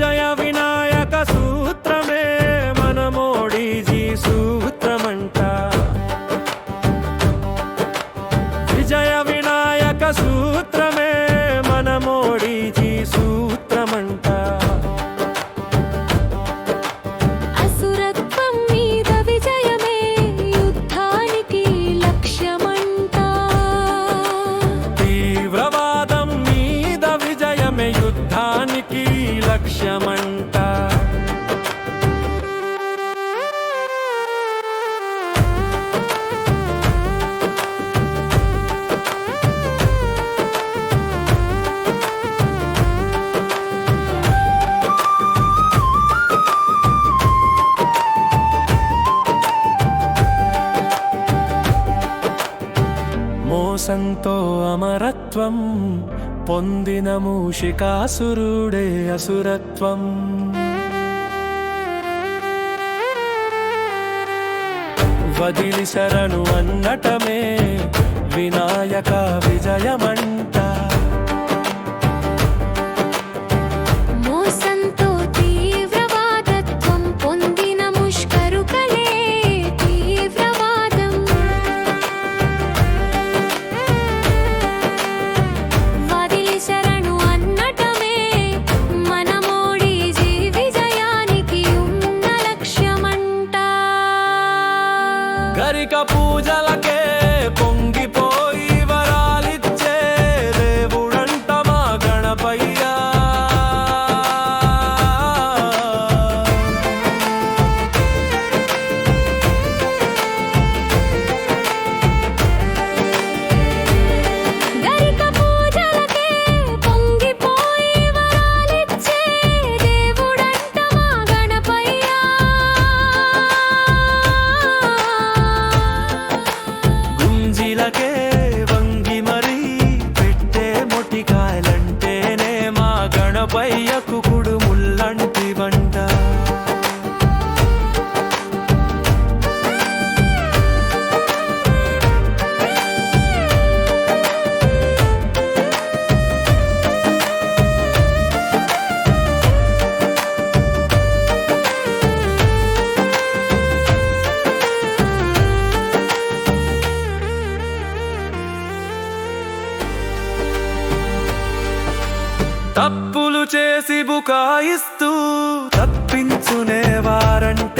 విజయ వినా వృక్షమంట మోసంతో అమరత్వం పొందిన మూషికాసురుడే అసురత్వం. వదిలి శరణు అన్నటమే వినాయక విజయమంట. భయ్యకు తప్పులు చేసి బుకాయిస్తూ తప్పించునే వారంట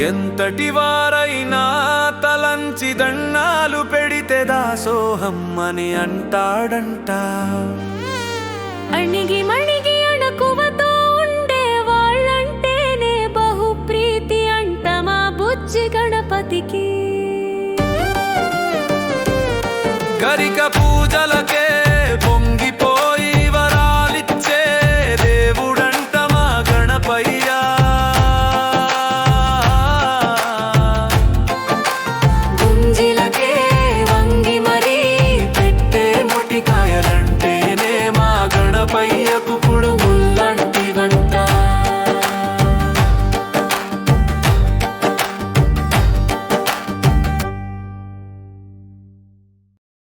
ఎంతటి వారైనా తలంచి దండాలు పెడితే దాసోహం అని అంటాడంట. అణిగి మణిగి అణకువతో ఉండే వాళ్ళంటేనే బహుప్రీతి అంట మా బుజ్జి గణపతికి. గరిక పూజల